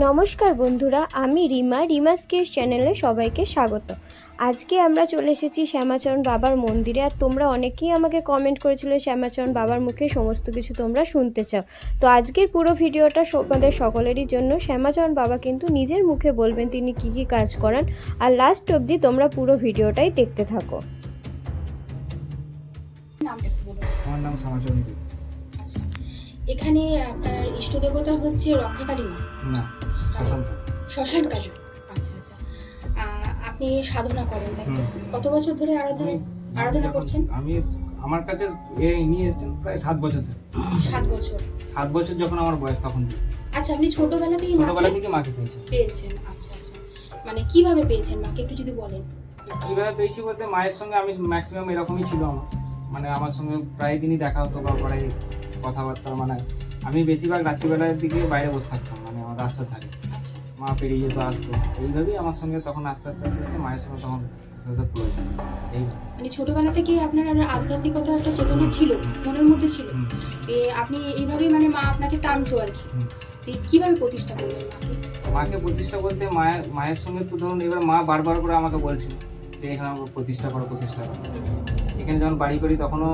নমস্কার বন্ধুরা আমি রিমা রিমাস কেস চ্যানেলে সবাইকে স্বাগত। আজকে আমরা চলে এসেছি শ্যামাচরণ বাবার মন্দিরে আর তোমরা অনেকেই আমাকে কমেন্ট করেছিলে শ্যামাচরণ বাবার মুখে সমস্ত কিছু তোমরা শুনতে চাও। তো আজকের পুরো ভিডিওটা তোমাদের সকলেরই জন্য শ্যামাচরণ বাবা কিন্তু নিজের মুখে বলবেন তিনি কি কি কাজ করান আর লাস্ট অবধি তোমরা পুরো ভিডিওটাই দেখতে থাকো। আমার নাম আচ্ছা। এখানে আপনার ইষ্ট দেবতা হচ্ছে রক্ষাকালী মা। না। শশাঙ্ক শ্মশান কালী আচ্ছা আচ্ছা। আপনি সাধনা করেন তাই তো? কত বছর ধরে আরাধনা আরাধনা করছেন? আমি আমার কাছে এ নিয়ে এসেছেন প্রায় সাত বছর ধরে। সাত বছর। সাত বছর যখন আমার বয়স তখন আচ্ছা আপনি ছোটবেলা থেকে ছোটবেলা থেকে মাকে পেয়েছি পেয়েছেন। আচ্ছা আচ্ছা। মানে কীভাবে পেয়েছেন মাকে? একটু যদি বলেন। কীভাবে পেয়েছি বলতে মায়ের সঙ্গে আমি ম্যাক্সিমাম এরকমই ছিল আমার। মানে আমার সঙ্গে প্রায় দিনই দেখা হতো বা প্রায় কথাবার্তা মানে আমি বেশিরভাগ রাত্রিবেলার দিকে বাইরে বসে থাকতাম মানে আমার রাস্তা ধারে। আচ্ছা মা পেরিয়ে যেত আসতো এইভাবেই আমার সঙ্গে তখন আস্তে আস্তে আস্তে আস্তে মায়ের সঙ্গে তখন মানে ছোটবেলা থেকে আপনার একটা আধ্যাত্মিকতার একটা চেতনা ছিল মনের মধ্যে ছিল। এ আপনি এইভাবেই মানে মা আপনাকে টানতো আর কি। কীভাবে প্রতিষ্ঠা করলেন মাকে? প্রতিষ্ঠা বলতে মায়ের মায়ের সঙ্গে তো ধরুন এবার মা বারবার করে আমাকে বলছিল যে এখানে প্রতিষ্ঠা করো প্রতিষ্ঠা করো। এখানে যখন বাড়ি করি তখনও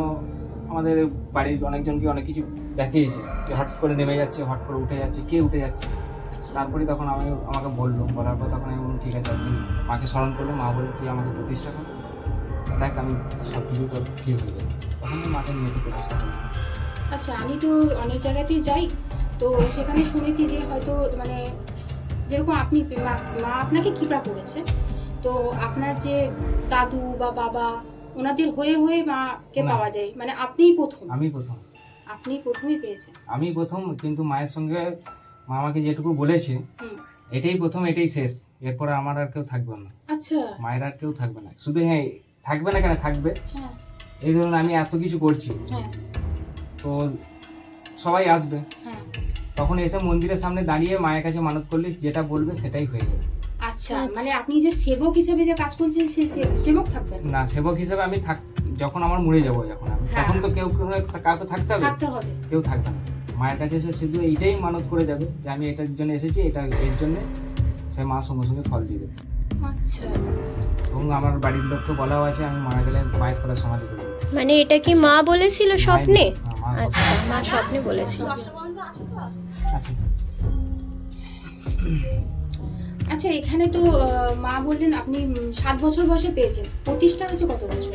আমাদের বাড়ির অনেকজনকে অনেক কিছু দেখিয়েছে। হট করে নেমে যাচ্ছে হট করে উঠে যাচ্ছে কে উঠে যাচ্ছে? তারপরে তখন আমি আমাকে বলল বলার পর তখন আমি বললাম ঠিক আছে আপনি মাকে স্মরণ করল মা বলে তুই আমাকে প্রতিষ্ঠা কর। দেখ আমি সব কিছু তো ঠিক হয়ে যাবে। তখন মাকে নিয়েছি প্রতিষ্ঠা করলাম। আচ্ছা আমি তো অনেক জায়গাতেই যাই। তো সেখানে শুনেছি যে হয়তো মানে যেরকম আপনি মা মা আপনাকে কৃপা করেছে। তো আপনার যে দাদু বা বাবা ওনাদের হয়ে হয়ে মাকে পাওয়া যায়। মানে আপনিই প্রথম। আমি প্রথম। আপনি প্রথমই পেয়েছেন। আমি প্রথম কিন্তু মায়ের সঙ্গে মা আমাকে যেটুকু বলেছে এটাই প্রথম এটাই শেষ। এরপরে আমার আর কেউ থাকবে না। আচ্ছা। মায়ের আর কেউ থাকবে না। শুধু হ্যাঁ থাকবে না কেন? থাকবে। হ্যাঁ। এই ধরুন আমি এত কিছু করছি। হ্যাঁ। তো সবাই আসবে। হ্যাঁ। তখন এসে মন্দিরের সামনে দাঁড়িয়ে মায়ের কাছে মানত করলে যেটা বলবে সেটাই হয়ে যাবে। আচ্ছা মানে আপনি যে সেবক হিসেবে যে কাজ করছেন সে সেবক থাকবেন না সেবক হিসেবে আমি থাক যখন আমার মরে যাব যখন আমি। তখন তো কেউ কেউ কাউকে থাকতে হবে। কেউ থাকবে না। মায়ের কাছে এসে শুধু এইটাই মানত করে যাবে যে আমি এটার জন্য এসেছি এটা এর জন্য সে মা সঙ্গে সঙ্গে ফল দিয়ে দেবে। আচ্ছা। এবং আমার বাড়ির লোককে বলাও আছে আমি মারা গেলে মায়ের তলা সমাধি করে মানে এটা কি মা বলেছিল স্বপ্নে? হ্যাঁ, মা আচ্ছা মা স্বপ্নে বলেছিল। আচ্ছা। আচ্ছা এখানে তো মা বললেন আপনি সাত বছর বয়সে পেয়েছেন। প্রতিষ্ঠা হয়েছে কত বছর?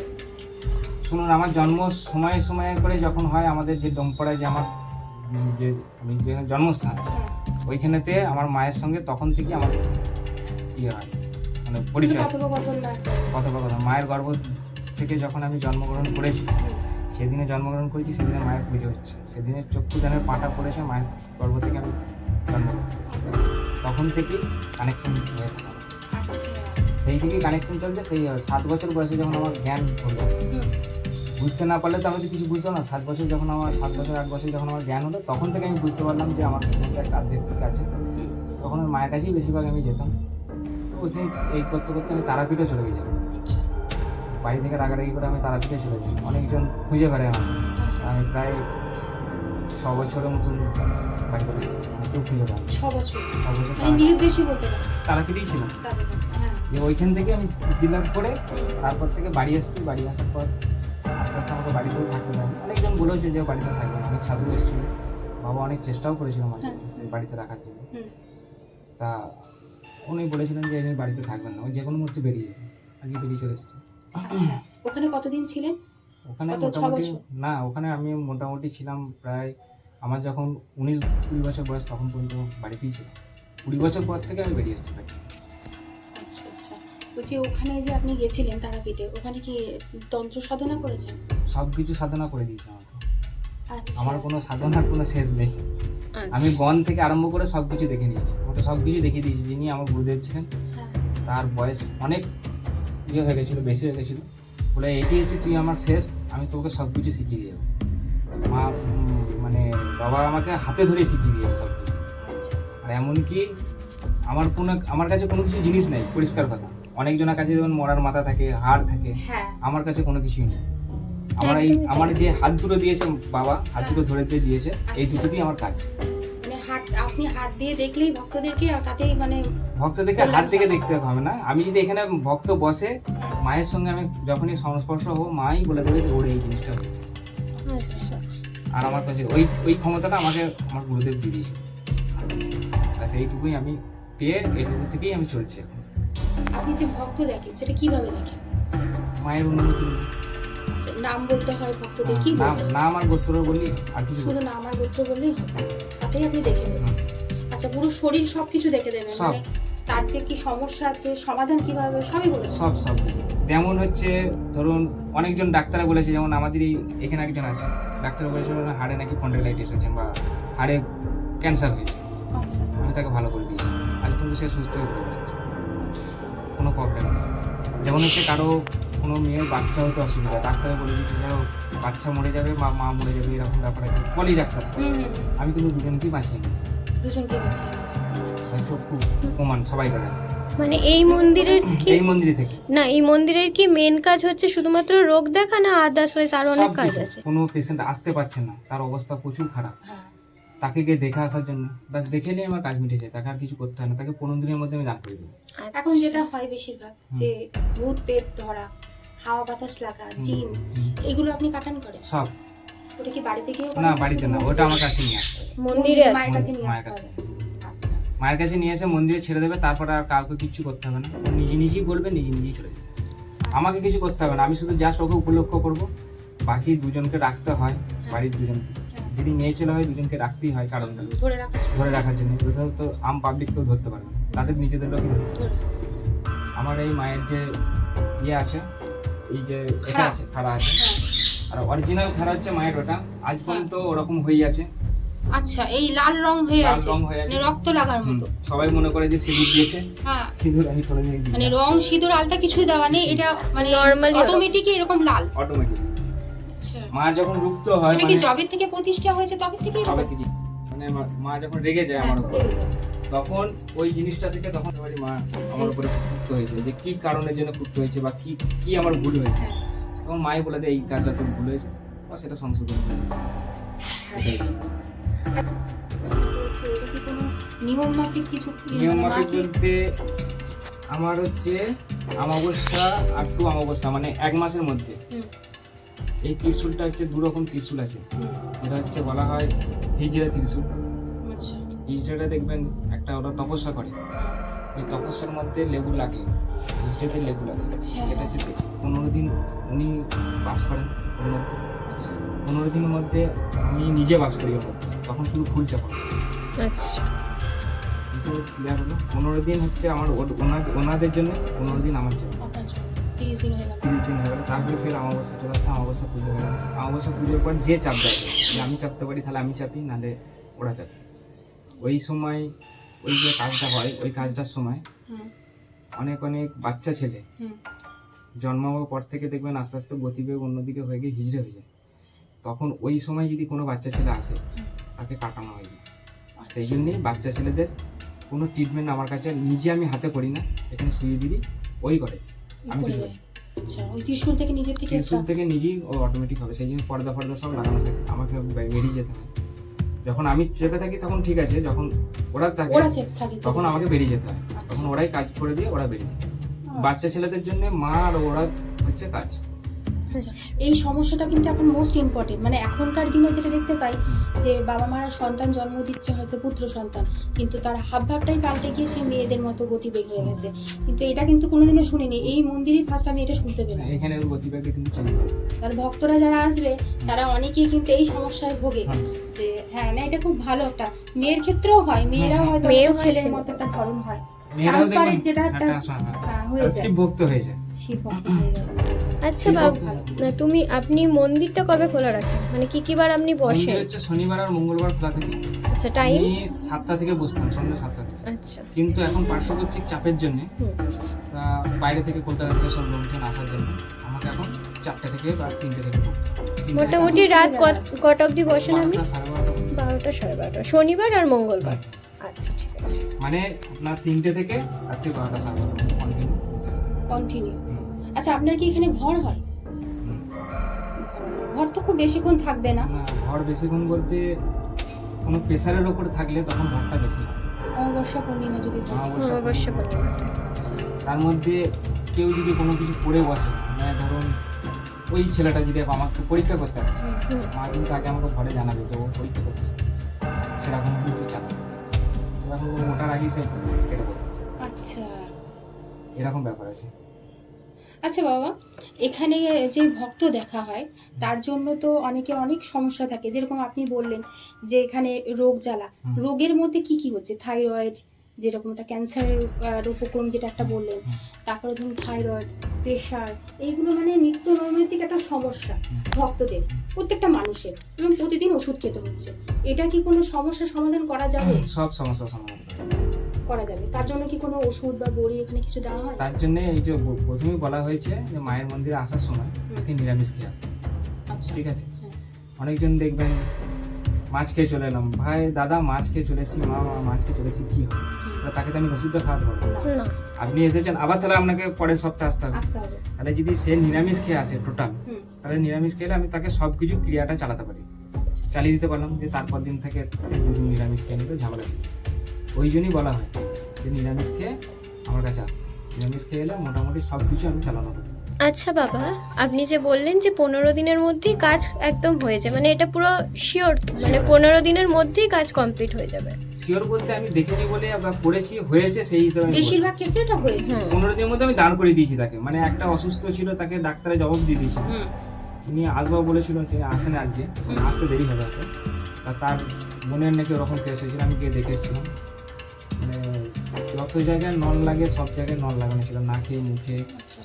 শুনুন আমার জন্ম সময়ে সময়ে করে যখন হয় আমাদের যে ডোমপাড়ায় যে আমার যে আমি যে জন্মস্থান। ওইখানেতে আমার মায়ের সঙ্গে তখন থেকে আমার ইয়ে হয় মানে পরিচয় কথোপকথন মায়ের গর্ভ থেকে যখন আমি জন্মগ্রহণ করেছি সেদিনে জন্মগ্রহণ করেছি সেদিনে মায়ের পুজো হচ্ছে। সেদিনে চক্ষুদানের পাটা পড়েছে মায়ের গর্ভ থেকে আমি জন্মগ্রহণ করেছি। তখন থেকেই কানেকশন হয়ে থাকে। আচ্ছা। সেই থেকেই কানেকশন চলছে সেই সাত বছর বয়সে যখন আমার জ্ঞান হলো বুঝতে না পারলে তো আমি তো কিছু বুঝতো না। সাত বছর যখন আমার সাত বছর আট বছর যখন আমার জ্ঞান হলো তখন থেকে আমি বুঝতে পারলাম যে আমার একটা আধ্যাত্মিক আছে। তখন ওই মায়ের কাছেই বেশিরভাগ আমি যেতাম। তো ওইখানে এই করতে করতে আমি তারাপীঠে চলে গেছিলাম বাড়ি থেকে রাগারাগি করে আমি তারাপীঠে চলে যাই অনেকজন খুঁজে বেড়ায় আমার আমি প্রায় ছ বছরের মতন বাড়ি করে কেউ খুঁজে পায় ছ বছর? ছ বছর মানে তারাপীঠেই ছিলাম। হ্যাঁ। ওইখান থেকে আমি লাভ করে তারপর থেকে বাড়ি আসছি বাড়ি আসার পর আস্তে আস্তে আমাকে বাড়িতেও থাকতে দেয়। অনেকজন বলেছে যে বাড়িতে থাকবে অনেক সাধু এসেছিল। বাবা অনেক চেষ্টাও করেছিল আমাকে হ্যাঁ। বাড়িতে রাখার জন্য। তা উনি বলেছিলেন যে আমি বাড়িতে থাকবেন না। ওই যে কোনো মুহূর্তে বেরিয়ে যাবে। আজকে বেরিয়ে চলে এসেছি। আচ্ছা। ওখানে কতদিন ছিলেন? ওখানে মোটামুটি না ওখানে আমি মোটামুটি ছিলাম প্রায় আমার যখন উনিশ কুড়ি বছর বয়স তখন পর্যন্ত বাড়িতেই ছিলাম। কুড়ি বছর পর থেকে আমি বেরিয়ে এসেছি বলছি ওখানে যে আপনি গেছিলেন তারাপীঠে ওখানে কি তন্ত্র সাধনা করেছেন? সব কিছু সাধনা করে দিয়েছে আমাকে। আচ্ছা। আমার কোনো সাধনার কোনো শেষ নেই। আমি বন থেকে আরম্ভ করে সব কিছু দেখে নিয়েছি। আমাকে সব কিছু দেখিয়ে দিয়েছি যিনি আমার গুরুদেব ছিলেন। হ্যাঁ। তার বয়স অনেক ইয়ে হয়ে গেছিল বেশি হয়ে গেছিল। বলে এটি হচ্ছে তুই আমার শেষ আমি তোকে সব কিছু শিখিয়ে দিয়ে যাব মা মানে বাবা আমাকে হাতে ধরে শিখিয়ে দিয়েছে সব কিছু আচ্ছা। আর এমনকি আমার কোনো আমার কাছে কোনো কিছু জিনিস নেই পরিষ্কার কথা। অনেকজনের কাছে যেমন মরার মাথা থাকে হাড় থাকে হ্যাঁ। আমার কাছে কোনো কিছুই নেই। আমার এই আমার যে হাত দুটো দিয়েছে বাবা হাত দুটো ধরে দিয়ে দিয়েছে এই দুটোতেই আমার কাজ। মানে হাত আপনি হাত দিয়ে দেখলেই ভক্তদেরকে তাতেই মানে ভক্তদেরকে হাত থেকে দেখতে হবে না? আমি যদি এখানে ভক্ত বসে মায়ের সঙ্গে আমি যখনই সংস্পর্শ হব মাই বলে দেবে যে ওর এই জিনিসটা হয়েছে। আচ্ছা। আর আমার কাছে ওই ওই ক্ষমতাটা আমাকে আমার গুরুদেব দিয়ে দিয়েছে। ব্যাস এইটুকুই আমি পেয়ে এইটুকু থেকেই আমি চলছি এখন। আপনি যে ভক্ত দেখেন সেটা কীভাবে দেখেন? মায়ের উন্নতি আচ্ছা নাম বলতে হয় ভক্তদের কি হয়? না আমার গোত্র বলি আর কিছু শুধু বলি না। না আমার গোত্র বললেই হবে তাতেই আপনি দেখে দেবেন আচ্ছা পুরো শরীর সব কিছু দেখে দেবেন। মানে তার যে কি সমস্যা আছে সমাধান কীভাবে সবই বলে সব সব। যেমন হচ্ছে ধরুন অনেকজন ডাক্তাররা বলেছে যেমন আমাদের এই এখানে একজন আছে ডাক্তার বলেছে ওর হাড়ে নাকি ফন্ডাইলাইটিস হয়েছে বা হাড়ে ক্যান্সার হয়েছে। আচ্ছা। আমি তাকে ভালো করে দিয়েছি। আজ পর্যন্ত সে সুস্থ হয়ে যেমন হচ্ছে কারও কোনো মেয়ের বাচ্চা হতে অসুবিধা ডাক্তারে বলে দিচ্ছে যে বাচ্চা মরে যাবে বা মা মরে যাবে এরকম ব্যাপার আছে। বলি ডাক্তার। আমি কিন্তু দুজনকেই বাঁচিয়ে নিয়েছি। দুজনকে বাঁচিয়ে এনেছে। খুব প্রমাণ সবাই করে মানে এই মন্দিরের কি এই মন্দিরে থেকে। না এই মন্দিরের কি মেন কাজ হচ্ছে শুধুমাত্র রোগ দেখা না আদার্স ওয়াইজ আরও অনেক কাজ আছে? কোনো পেশেন্ট আসতে পারছে না তার অবস্থা প্রচুর খারাপ। হ্যাঁ। তাকে গিয়ে দেখে আসার জন্য। ব্যাস দেখে নিয়ে আমার কাজ মিটে যায় তাকে আর কিছু করতে হয় না তাকে পনেরো দিনের মধ্যে আমি দান করে দেবো। এখন আচ্ছা। যেটা হয় বেশিরভাগ যে ভূত পেট ধরা হাওয়া বাতাস লাগা জিন এগুলো আপনি কাটান করেন সব। ওটা কি বাড়িতে গিয়ে না বাড়িতে না ওটা আমার কাছে নিয়ে আসতে মন্দিরে আছে মায়ের কাছে নিয়ে মায়ের কাছে। আচ্ছা। মায়ের কাছে নিয়ে এসে মন্দিরে ছেড়ে দেবে তারপর আর কাউকে কিছু করতে হবে না। নিজে নিজেই বলবে নিজে নিজেই চলে যাবে। আমাকে কিছু করতে হবে না আমি শুধু জাস্ট ওকে উপলক্ষ করব। বাকি দুজনকে রাখতে হয়। বাড়ির দুজনকে। যদি মেয়ে ছেলে হয় দুজনকে রাখতেই হয় কারণ ধরে রাখার জন্য। তো আম পাবলিক কেউ ধরতে পারবে না। তাদের নিজেদের লোকই। ধরে আমার এই মায়ের যে ইয়ে আছে এই যে এটা খাড়া। আছে খাড়া আছে। হ্যাঁ। আর অরিজিনাল খাড়া হচ্ছে মায়ের ওটা। আজ পর্যন্ত ওরকম হয়ে আছে। আচ্ছা এই লাল রং হয়ে আছে। হয়ে। মানে রক্ত লাগার মতো। সবাই মনে করে যে সিঁদুর দিয়েছে। হ্যাঁ। সিঁদুর আমি করে দিয়ে মানে রং সিঁদুর আলতা কিছুই দেওয়া নেই। এটা মানে Normally অটোমেটিক এরকম লাল। অটোমেটিক আচ্ছা। মা যখন রুক্ত হয় এটা কি মানে জবের থেকে প্রতিষ্ঠা হয়েছে? তবে থেকে সবে থেকে মানে মা- মা যখন রেগে যায় আমার উপর তখন ওই জিনিসটা থেকে তখন আমার মা আমার উপরে ক্ষুব্ধ হয়েছে যে কি কারণের জন্য ক্ষুব্ধ হয়েছে বা কি কি আমার ভুল হয়েছে। হ্যাঁ। তখন মাই বলে দেয় এই কাজটা তোর ভুল হয়েছে। বা সেটা সংশোধন করে নিয়ম মাফিক কিছু? নিয়ম মাফিক বলতে আমার হচ্ছে অমাবস্যা আর টু অমাবস্যা মানে এক মাসের মধ্যে। এই ত্রিশুলটা হচ্ছে দু রকম ত্রিশুল আছে। এটা হচ্ছে বলা হয় হিজড়া ত্রিশুল। আচ্ছা। হিজড়াটা দেখবেন একটা ওরা তপস্যা করে। ওই তপস্যার মধ্যে লেবু লাগে। হিজড়াতে লেবু লাগে। হ্যাঁ, এটা হচ্ছে পনেরো দিন উনি বাস করেন ওর মধ্যে আচ্ছা। পনেরো দিনের মধ্যে আমি নিজে বাস করি তখন শুধু ফুল চাপা। আচ্ছা। পনেরো দিন হচ্ছে আমার ওনাদের জন্য পনেরো দিন আমার জন্য। তিরিশ দিন হয়ে গেল। তিরিশ দিন হয়ে গেল তারপরে ফের অমাবস্যা চলে আসছে অমাবস্যা পুজো হয়ে। গেল অমাবস্যা পুজোর পর যে চাপ দেয় যে আমি চাপতে পারি তাহলে আমি চাপি নাহলে ওরা চাপি। ওই সময় ওই যে কাজটা হয় ওই কাজটার সময় অনেক অনেক বাচ্চা ছেলে জন্মাবার পর থেকে দেখবেন আস্তে আস্তে গতিবেগ অন্যদিকে হয়ে গিয়ে হিজড়ে হয়ে যায়। তখন ওই সময় যদি কোনো বাচ্চা ছেলে আসে তাকে কাটানো হয়। আচ্ছা। সেই জন্যই বাচ্চা ছেলেদের কোনো ট্রিটমেন্ট আমার কাছে নিজে আমি হাতে করি না এখানে শুয়ে দিদি ওই করে। করে দেয়। আচ্ছা ওই ত্রিশূল থেকে নিজের থেকে ত্রিশুল থেকে নিজেই অটোমেটিক হবে সেই জন্য পর্দা ফর্দা সব লাগানো থাকে আমাকে বেরিয়ে যেতে হয়। যখন আমি চেপে থাকি তখন ঠিক আছে যখন ওরা থাকে ওরা চেপ থাকে তখন আমাকে বেরিয়ে যেতে হয়। আচ্ছা। তখন ওরাই কাজ করে দিয়ে ওরা বেরিয়ে যায়। বাচ্চা ছেলেদের জন্য মা আর ওরা হচ্ছে কাজ। আচ্ছা, এই সমস্যাটা কিন্তু এখন মোস্ট ইম্পর্টেন্ট মানে এখনকার দিনে যেটা দেখতে পাই যে বাবা মারা সন্তান জন্ম দিচ্ছে হয়তো পুত্র সন্তান কিন্তু তার হাবভাবটাই পাল্টে গিয়ে সে মেয়েদের মতো গতিবেগ হয়ে গেছে। কিন্তু এটা কিন্তু কোনোদিনও শুনিনি। এই মন্দিরেই ফার্স্ট আমি এটা শুনতে পেলাম। এখানে গতিবেগে কিন্তু তার ভক্তরা যারা আসবে তারা অনেকেই কিন্তু এই সমস্যায় ভোগে। যে হ্যাঁ না এটা খুব ভালো একটা। মেয়ের ক্ষেত্রেও হয়। মেয়েরাও হুম, হুম। হয়তো হয় ছেলের মতো একটা ধরন হয়। Transparent যেটা হ্যাঁ, একটা- হ্যাঁ। হ্যাঁ। হয়ে যায় শিব ভক্ত হয়ে যায়। শিব ভক্ত হয়ে যায়। আচ্ছা বাবু। তুমি আপনি মন্দিরটা কবে খোলা রাখেন? মানে কি কি বার আপনি বসেন? হচ্ছে শনিবার আর মঙ্গলবার খোলা থাকে। আচ্ছা টাইম? আমি সাতটা থেকে বসতাম সন্ধ্যে সাতটা থেকে। আচ্ছা। কিন্তু এখন পার্শ্ববর্তী চাপের জন্য বাইরে থেকে কলকাতা থেকে সব লোকজন আসার জন্য আমাকে এখন চারটে থেকে বা তিনটে থেকে মোটামুটি রাত কত- কটা অবধি বসেন আপনি। বারোটা সাড়ে বারোটা। শনিবার আর মঙ্গলবার? আচ্ছা ঠিক আছে। মানে আপনার তিনটে থেকে রাত্রি বারোটা সাড়ে বারোটা কন্টিনিউ কন্টিনিউ আচ্ছা আপনার কি এখানে ঘর হয়? ঘর তো খুব বেশিক্ষণ থাকবে না। ঘর বেশিক্ষণ বলতে কোনো প্রেশারের ওপরে থাকলে তখন ঘরটা বেশি হয়। অমাবস্যা পূর্ণিমা যদি হয়। অমাবস্যা। আচ্ছা তার মধ্যে কেউ যদি কোনো কিছু পড়ে বসে মানে ধরুন ওই ছেলেটা যদি আমাকে পরীক্ষা করতে আসে মা কিন্তু আগে আমাকে ঘরে জানাবে যে ও পরীক্ষা করতেছে। সেরকম কিন্তু চালাবে সেরকম ওটার আগেই সে আচ্ছা। এরকম ব্যাপার আছে। আচ্ছা বাবা এখানে যে ভক্ত দেখা হয় তার জন্য তো অনেকে অনেক সমস্যা থাকে। যেরকম আপনি বললেন যে এখানে রোগ জ্বালা। রোগের মধ্যে কি কি হচ্ছে? থাইরয়েড যেরকম একটা ক্যান্সারের উপক্রম যেটা একটা বললেন। তারপরে ধরুন থাইরয়েড প্রেশার এইগুলো মানে নিত্য নৈমিত্তিক একটা সমস্যা ভক্তদের প্রত্যেকটা মানুষের। এবং প্রতিদিন ওষুধ খেতে হচ্ছে। এটা কি কোনো সমস্যার সমাধান করা যাবে? সব সমস্যার সমাধান। করে। যাবে? তার জন্য কি কোনো ওষুধ বা বড়ি এখানে কিছু দেওয়া হয়? তার জন্য এই যে প্রথমেই বলা হয়েছে যে মায়ের মন্দিরে আসার সময় তাকে নিরামিষ খেয়ে আসতে আচ্ছা। ঠিক আছে? হ্যাঁ। অনেকজন দেখবেন মাছ খেয়ে চলে এলাম। ভাই দাদা মাছ খেয়ে চলে এসেছি মা মা, মাছ খেয়ে চলে এসেছি কী হবে? তাকে তো আমি ওষুধটা খাওয়াতে পারব। আপনি এসেছেন আবার তাহলে আপনাকে পরের সপ্তাহে আসতে হবে। তাহলে যদি সে নিরামিষ খেয়ে আসে টোটাল তাহলে নিরামিষ খেলে আমি তাকে সব কিছু ক্রিয়াটা চালাতে পারি। আচ্ছা। চালিয়ে দিতে পারলাম যে তারপর দিন থেকে সে দুদিন নিরামিষ খেয়ে নিতে ঝামেলা। ওই জন্যই বলা হয় যে নিরামিষ খেয়ে আমার কাছে আসতে। নিরামিষ খেয়ে এলে মোটামুটি সব কিছু আমি চালানো করতে পারি। আচ্ছা বাবা আপনি যে বললেন যে পনেরো দিনের মধ্যেই কাজ একদম হয়ে যায় মানে এটা পুরো শিওর মানে পনেরো দিনের মধ্যেই কাজ কমপ্লিট হয়ে যাবে। শিওর বলতে আমি দেখেছি বলে বা করেছি হয়েছে সেই হিসাবে বেশিরভাগ ক্ষেত্রে এটা হয়েছে। পনেরো দিনের মধ্যে আমি দাঁড় করে দিয়েছি তাকে মানে একটা অসুস্থ ছিল তাকে ডাক্তারে জবাব দিয়ে দিয়েছিল হুম। উনি আসব বলেছিল যে আসেন আজকে আসতে দেরি হবে। তার বোনের নাকি ওরকম কেস হয়েছিল আমি গিয়ে দেখে এসেছিলাম। যত জায়গায় নল লাগে সব জায়গায় নল লাগানো ছিল নাকে মুখে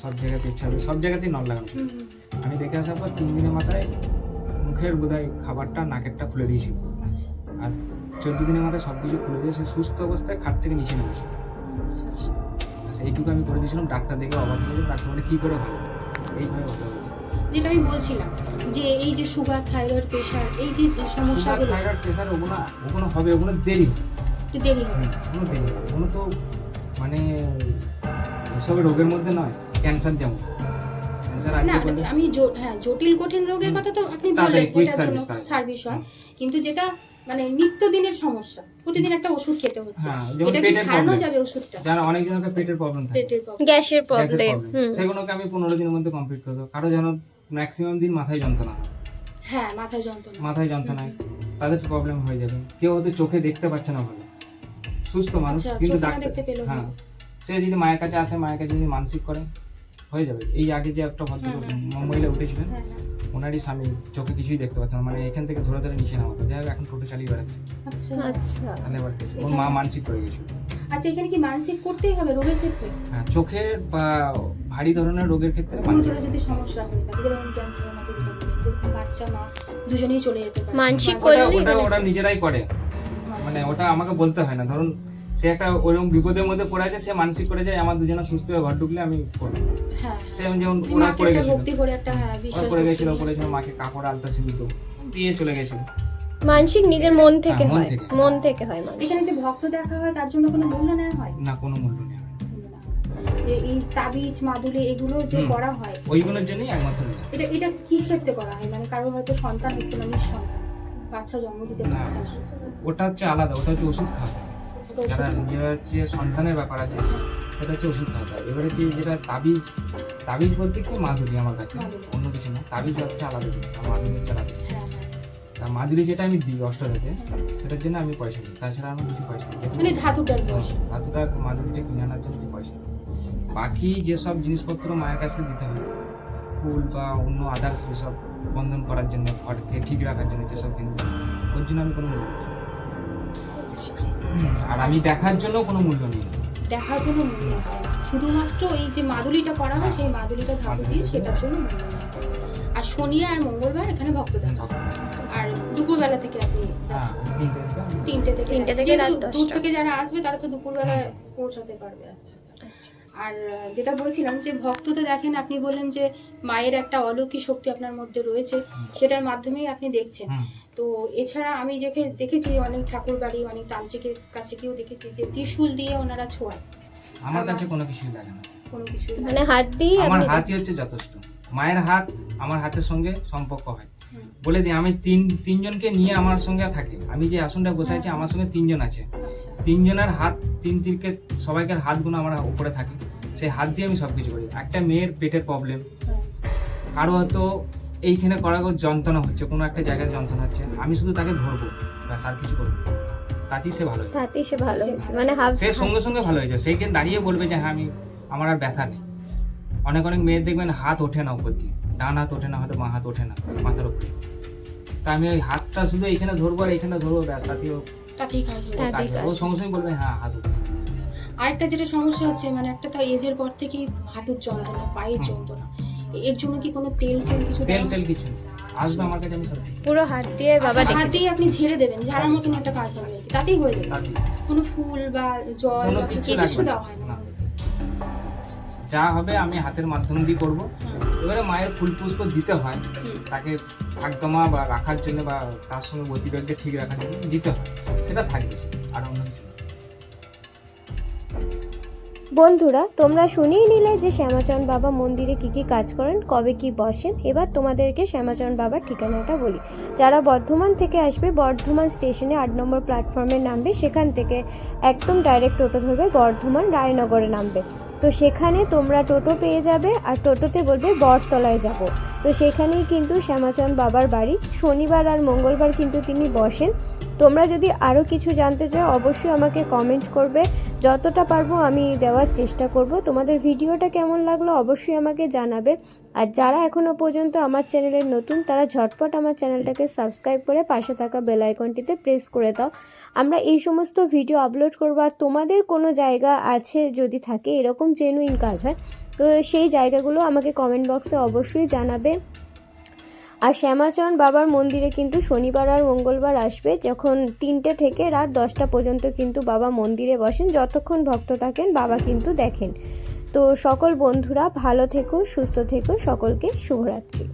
সব জায়গায় পেছাবে সব জায়গাতেই নল লাগানো ছিল। আমি দেখে আসার পর তিন দিনের মাথায় মুখের বোধহয় খাবারটা নাকেরটা খুলে দিয়েছিল আচ্ছা, আর চোদ্দ দিনের মাথায় সব কিছু খুলে দিয়ে সে সুস্থ অবস্থায় খাট থেকে নিচে নেমেছিল আচ্ছা। আচ্ছা এইটুকু আমি করে দিয়েছিলাম ডাক্তার দেখে অবাক হয়ে। ডাক্তার বলে কী করে ভালো এইভাবে ভালো হয়েছে যেটা আমি বলছিলাম যে এই যে সুগার থাইরয়েড প্রেশার এই যে সমস্যাগুলো থাইরয়েড প্রেশার ওগুলো ওগুলো হবে ওগুলো দেরি একটু দেরি হবে ওগুলো দেরি। ওগুলো তো মানে এসবের রোগের মধ্যে নয় ক্যান্সার যেমন। না আমি হ্যাঁ জটিল কঠিন রোগের কথা তো আপনি বললেন এটার জন্য সার্ভিস হয়। কিন্তু যেটা মানে নিত্যদিনের সমস্যা প্রতিদিন একটা ওষুধ খেতে হচ্ছে। হ্যাঁ এটা কি পেটের ছাড়ানো প্রবলেম যাবে ওষুধটা? যারা অনেকজনকে পেটের প্রবলেম থাকে। পেটের প্রবলেম গ্যাসের প্রবলেম সেগুলোকে আমি পনেরো দিনের মধ্যে কমপ্লিট করে দেবো। কারও যেন ম্যাক্সিমাম দিন মাথায় যন্ত্রণা হ্যাঁ। মাথায় যন্ত্রণা। মাথায় যন্ত্রণায় তাদের প্রবলেম হয়ে যাবে। কেউ হয়তো চোখে দেখতে পাচ্ছে না ভালো। সুস্থ মানুষ আচ্ছা, কিন্তু ডাক্তার হ্যাঁ। সে যদি মায়ের কাছে আসে মায়ের কাছে যদি মানসিক করে হয়ে যাবে। এই আগে যে একটা ভদ্র হুম, হুম। মহিলা উঠেছিলেন হ্যাঁ হ্যাঁ। ওনারই স্বামী চোখে কিছুই দেখতে পাচ্ছে না। মানে এখান থেকে ধরে ধরে নিচে নামাতো। যাই হোক এখন টোটো চালিয়ে বেড়াচ্ছে। আচ্ছা। আচ্ছা। তাহলে ওর মা মানসিক করে গেছিল আচ্ছা এখানে কি মানসিক করতেই হবে রোগের ক্ষেত্রে? হ্যাঁ চোখের বা ভারী ধরনের রোগের ক্ষেত্রে মানসিক যদি সমস্যা হয়ে যেরকম ক্যান্সার বাচ্চা মা দুজনেই চলে যেতে পারে। মানসিক ওটা ওটা মানে- ওরা নিজেরাই করে। মানে ওটা আমাকে বলতে হয় না। ধরুন সে একটা ওরকম বিপদের মধ্যে পড়ে আছে সে মানসিক করে যায় আমার দুজনে সুস্থ হয়ে ঘর ঢুকলে আমি করব। হ্যাঁ সে যেমন হ্যাঁ। ওরা পড়ে গেছিল। হ্যাঁ ওরা বিশ্বাস পড়ে গেছিল পড়েছিল মাকে কাপড় আলতা সিমিত দিয়ে চলে গেছিল। মানসিক নিজের মন থেকে হ্যাঁ, মন হয় থেকে। মন হয় মানুষ এখানে যে ভক্ত দেখা হয় তার জন্য কোনো মূল্য নেওয়া হয়? না কোনো মূল্য নেই। যে এই তাবিজ মাদুলে এগুলো যে করা হয়? ওইগুলোর জন্যই একমাত্র এটা এটা কি ক্ষেত্রে করা হয়? মানে কারও হয়তো সন্তান হচ্ছে না নিঃসন্তান। বাচ্চা জন্ম দিতে। পারছে না। ওটা হচ্ছে আলাদা ওটা হচ্ছে ওষুধ খাওয়া হয়। যারা। যে হচ্ছে সন্তানের ব্যাপার আছে সেটা হচ্ছে ওষুধ খাওয়া হয় এবারে যে যেটা তাবিজ তাবিজ বলতে কি মাধুরী আমার কাছে অন্য কিছু না তাবিজ হচ্ছে আলাদা জিনিস আর মাধুরী হচ্ছে আলাদা। হ্যাঁ, হ্যাঁ। মাধুরী যেটা আমি দিই অষ্টরাতে হ্যাঁ। সেটার জন্য আমি পয়সা দিই তাছাড়া আমি কিছু পয়সা দিই মানে ধাতুটার বয়স ধাতুটা মাধুরীটা কিনে আনার জন্য পয়সা। বাকি যেসব জিনিসপত্র মায়ের কাছে দিতে হবে ফুল বা অন্য আদার্স যেসব বন্ধন করার জন্য ঘরকে ঠিক রাখার জন্য যেসব জিনিস ওর জন্য আমি কোনো মূল্য আর আমি দেখার জন্য কোনো মূল্য নিই। না। দেখার কোনো মূল্য হয় শুধুমাত্র এই যে মাদুলিটা করা হয় সেই মাদুলিটা ধাতু দিয়ে সেটার জন্য মূল্য আর শনি আর মঙ্গলবার এখানে ভক্ত দেখা আর দুপুরবেলা থেকে আপনি হ্যাঁ তিনটে থেকে তিনটে থেকে দূর থেকে যারা আসবে তারা তো দুপুরবেলা পৌঁছাতে পারবে। আচ্ছা আচ্ছা। আচ্ছা। আর যেটা বলছিলাম যে ভক্ত তো দেখেন আপনি বললেন যে মায়ের একটা অলৌকিক শক্তি আপনার মধ্যে রয়েছে সেটার মাধ্যমেই আপনি দেখছেন। তো এছাড়া আমি দেখে দেখেছি অনেক ঠাকুর বাড়ি অনেক তান্ত্রিকের কাছে গিয়েও দেখেছি যে ত্রিশূল দিয়ে ওনারা ছোঁয়ায়। আমার কাছে কোনো কিছুই লাগে না। কোনো কিছু মানে হাত দিয়ে আমার হাতই হচ্ছে যথেষ্ট। মায়ের হাত আমার হাতের সঙ্গে সম্পর্ক হয়। বলে দিই আমি তিন তিনজনকে নিয়ে আমার সঙ্গে থাকে আমি যে আসনটা বসে আছি আমার সঙ্গে তিনজন আছে। আচ্ছা। তিনজনের হাত তিন তিনকে সবাইকার হাতগুলো আমার উপরে থাকে। সেই হাত দিয়ে আমি সব কিছু করি। একটা মেয়ের পেটের প্রবলেম কারও হয়তো এইখানে করা যন্ত্রণা হচ্ছে কোনো একটা জায়গায় যন্ত্রণা হচ্ছে। আমি শুধু তাকে ধরবো ব্যাস আর কিছু করব তাতেই সে ভালো তাতেই সে ভালো মানে সে সঙ্গে সঙ্গে ভালো হয়ে যাবে সেই দিন দাঁড়িয়ে বলবে যে হ্যাঁ আমি আমার আর ব্যথা নেই। অনেক অনেক মেয়ের দেখবেন হাত ওঠে না উপর দিয়ে। ডান হাত ওঠে না হয়তো বাঁ হাত ওঠে না মাথার উপরে। তা আমি ওই হাতটা শুধু এইখানে ধরবো আর এইখানে ধরবো ব্যাস তাতেও। ও সঙ্গে সঙ্গে বলবে হ্যাঁ হাত উঠছে। আরেকটা যেটা সমস্যা হচ্ছে মানে একটা তো এজের পর থেকেই হাঁটুর যন্ত্রণা পায়ের যন্ত্রণা। এর জন্য কি কোনো তেল টেল কিছু তেল টেল কিছু আসবে আমার কাছে আমি সব পুরো হাত দিয়ে বাবা আচ্ছা, দেখে হাত দিয়ে আপনি ঝেড়ে দেবেন ঝাড়ার মতন একটা কাজ হবে তাতেই হয়ে যাবে। কোনো ফুল বা জল বা কিছু দেওয়া হয় না। যা হবে আমি হাতের মাধ্যম দিয়ে করব। এবারে মায়ের ফুল পুষ্প দিতে হয় তাকে ভাগদমা বা রাখার জন্য বা তার সঙ্গে গতিবেগকে ঠিক রাখার জন্য দিতে হয় সেটা থাকবে। বন্ধুরা, তোমরা শুনেই নিলে যে শ্যামাচরণ বাবা মন্দিরে কি কি কাজ করেন, কবে কি বসেন। এবার তোমাদেরকে শ্যামাচরণ বাবার ঠিকানাটা বলি। যারা বর্ধমান থেকে আসবে, বর্ধমান স্টেশনে আট নম্বর প্ল্যাটফর্মে নামবে, সেখান থেকে একদম ডাইরেক্ট টোটো ধরবে, বর্ধমান রায়নগরে নামবে। তো সেখানে তোমরা টোটো পেয়ে যাবে, আর টোটোতে বলবে বটতলায় যাব। তো সেখানেই কিন্তু শ্যামাচরণ বাবার বাড়ি। শনিবার আর মঙ্গলবার কিন্তু তিনি বসেন। তোমরা যদি আরও কিছু জানতে চাও, অবশ্যই আমাকে কমেন্ট করবে। যতটা পারব আমি দেওয়ার চেষ্টা করব। তোমাদের ভিডিওটা কেমন লাগল অবশ্যই আমাকে জানাবে। আর যারা এখনও পর্যন্ত আমার চ্যানেলের নতুন, তারা ঝটপট আমার চ্যানেলটাকে সাবস্ক্রাইব করে পাশে থাকা বেল আইকনটিতে প্রেস করে দাও। আমরা এই সমস্ত ভিডিও আপলোড করব। আর তোমাদের কোনো জায়গা আছে যদি থাকে, এরকম জেনুইন কাজ হয়, তো সেই জায়গাগুলো আমাকে কমেন্ট বক্সে অবশ্যই জানাবে। আর শ্যামাচরণ বাবার মন্দিরে কিন্তু শনিবার আর মঙ্গলবার আসবে, যখন তিনটে থেকে রাত দশটা পর্যন্ত কিন্তু বাবা মন্দিরে বসেন, যতক্ষণ ভক্ত থাকেন বাবা কিন্তু দেখেন। তো সকল বন্ধুরা ভালো থেকো, সুস্থ থেকো, সকলকে শুভরাত্রি।